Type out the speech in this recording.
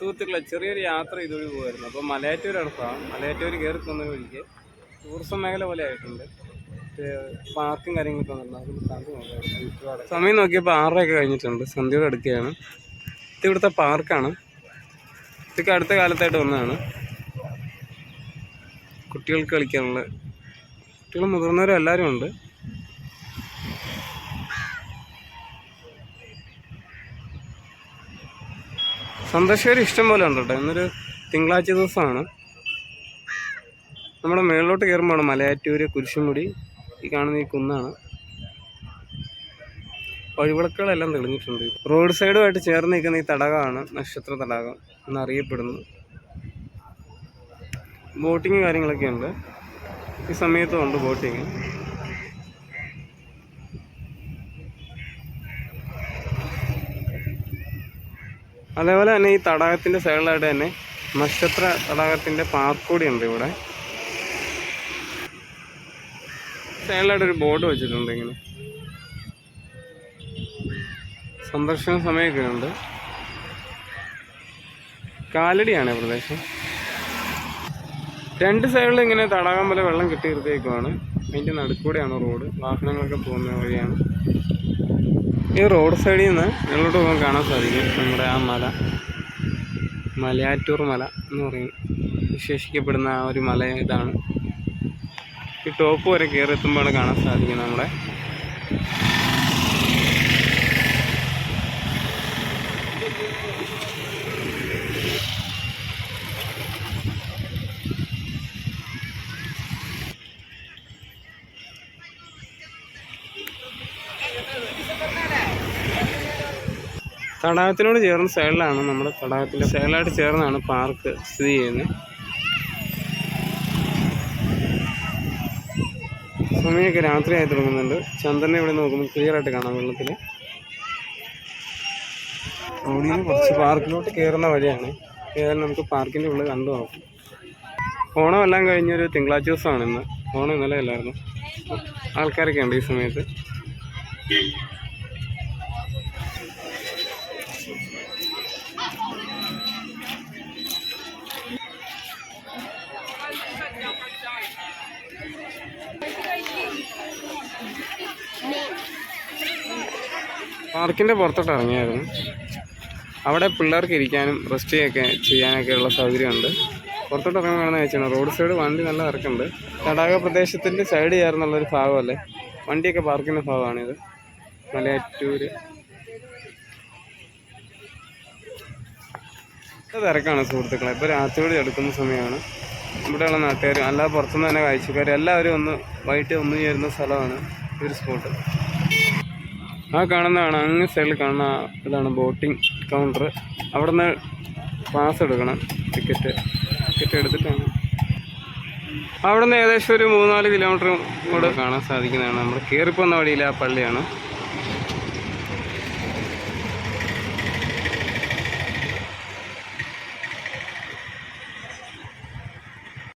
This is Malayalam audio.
സുഹൃത്തുക്കളെ ചെറിയൊരു യാത്ര ഇതുവഴി പോകുമായിരുന്നു അപ്പോൾ മലയാറ്റൂർ സ്ഥലം മലയാറ്റൂർ കയറി പോകുന്ന വഴിക്ക് ടൂറിസം മേഖല പോലെ ആയിട്ടുണ്ട്. പാർക്കും കാര്യങ്ങളൊക്കെ വന്നിട്ടുണ്ട് സമയം നോക്കിയപ്പോൾ ആറരയൊക്കെ കഴിഞ്ഞിട്ടുണ്ട്. സന്ധ്യയുടെ അടുക്കുകയാണ് ഇത് ഇവിടുത്തെ പാർക്കാണ്. ഇതൊക്കെ അടുത്ത കാലത്തായിട്ട് വന്നതാണ്. കുട്ടികൾക്ക് കളിക്കാനുള്ള കുട്ടികളും മുതിർന്നവരും എല്ലാവരും ഉണ്ട്. സന്ദർശകർ ഇഷ്ടം പോലെ ഉണ്ട് കേട്ടോ. ഇന്നൊരു തിങ്കളാഴ്ച ദിവസമാണ്. നമ്മുടെ മേളിലോട്ട് കയറുമ്പോഴാണ് മലയാറ്റൂര് കുരിശുമുടി ഈ കാണുന്ന ഈ കുന്നാണ്. വഴിവിളക്കുകളെല്ലാം തെളിഞ്ഞിട്ടുണ്ട്. റോഡ് സൈഡുമായിട്ട് ചേർന്ന് നിൽക്കുന്ന ഈ തടാകമാണ് നക്ഷത്ര തടാകം എന്നറിയപ്പെടുന്നു. ബോട്ടിങ് കാര്യങ്ങളൊക്കെ ഉണ്ട് ഈ സമയത്തും ഉണ്ട് ബോട്ടിങ് അതേപോലെ തന്നെ ഈ തടാകത്തിന്റെ സൈഡിലായിട്ട് തന്നെ നക്ഷത്ര തടാകത്തിന്റെ പാർക്ക് കൂടി ഉണ്ട് ഇവിടെ. സൈഡിലായിട്ട് ഒരു ബോർഡ് വെച്ചിട്ടുണ്ട് ഇങ്ങനെ. സന്ദർശന സമയമൊക്കെ ഉണ്ട്. കാലടിയാണ് പ്രദേശം. രണ്ട് സൈഡിൽ ഇങ്ങനെ തടാകം പോലെ വെള്ളം കെട്ടി നിർത്തിയേക്കുവാണ് അതിന്റെ നടുക്കൂടെയാണ് റോഡ്. വാഹനങ്ങളൊക്കെ പോകുന്ന വഴിയാണ്. ഈ റോഡ് സൈഡിൽ നിന്ന് മേളോട്ട് പോകാൻ കാണാൻ സാധിക്കും. നമ്മുടെ ആ മല. മലയാറ്റൂർ മല എന്ന് പറയും. വിശേഷിക്കപ്പെടുന്ന ആ ഒരു മല ഇതാണ് ഈ ടോപ്പ് വരെ കയറി എത്തുമ്പോഴാണ് കാണാൻ സാധിക്കുന്നത് നമ്മുടെ തടാകത്തിനോട് ചേർന്ന സൈഡിലാണ് നമ്മുടെ തടാകത്തിന്റെ സൈഡിലായിട്ട് ചേർന്നാണ് പാർക്ക് സ്ഥിതി ചെയ്യുന്നത്. സമയമൊക്കെ രാത്രിയായി തുടങ്ങുന്നുണ്ട്. ചന്ദ്രനെ ഇവിടെ നോക്കുമ്പോൾ ക്ലിയർ ആയിട്ട് കാണാം വെള്ളത്തിൽ റോഡിൽ നിന്ന് കുറച്ച് പാർക്കിലോട്ട് കയറുന്ന വഴിയാണ്. ഏതായാലും നമുക്ക് പാർക്കിന്റെ ഉള്ളിൽ കണ്ടു നോക്കാം. ഓണം എല്ലാം കഴിഞ്ഞൊരു തിങ്കളാഴ്ച ദിവസമാണ് ഇന്ന്. ഓണം ഇന്നലെ അല്ലായിരുന്നു. ആൾക്കാരൊക്കെ ഉണ്ട് ഈ സമയത്ത്. പാർക്കിന്റെ പുറത്തോട്ട് ഇറങ്ങിയായിരുന്നു. അവിടെ പിള്ളേർക്ക് ഇരിക്കാനും റെസ്റ്റ് ചെയ്യൊക്കെ ചെയ്യാനൊക്കെ ഉള്ള സൗകര്യമുണ്ട്. പുറത്തോട്ട് ഇറങ്ങുകയാണെന്ന് വെച്ചാണ് റോഡ് സൈഡ് വണ്ടി നല്ല ഇറക്കുന്നുണ്ട് തടാക പ്രദേശത്തിന്റെ സൈഡ് ചേർന്നുള്ളൊരു ഭാഗമല്ലേ? വണ്ടിയൊക്കെ പാർക്ക് ഭാഗമാണിത്. മലയാറ്റൂർ തിരക്കാണ് സുഹൃത്തുക്കളെ. ഇപ്പോൾ രാത്രിയോട് എടുക്കുന്ന സമയമാണ്. ഇവിടെയുള്ള നാട്ടുകാരും അല്ലാതെ പുറത്തുനിന്ന് തന്നെ കാഴ്ചക്കാരും എല്ലാവരും ഒന്ന് വൈകിട്ട് ഒന്നു ചേരുന്ന സ്ഥലമാണ് ഒരു സ്പോട്ട് ആ കാണുന്നതാണ് അങ്ങ് സൈഡിൽ കാണുന്ന ഇതാണ് ബോട്ടിംഗ് കൗണ്ടർ അവിടെ നിന്ന് പാസ് എടുക്കണം ടിക്കറ്റ് ടിക്കറ്റ് എടുത്തിട്ടാണ്. അവിടെ നിന്ന് ഏകദേശം ഒരു മൂന്നാൽ കിലോമീറ്റർ കൂടെ കാണാൻ സാധിക്കുന്നതാണ്. നമ്മൾ കയറിപ്പോകുന്ന വഴിയിൽ ആ പള്ളിയാണ്.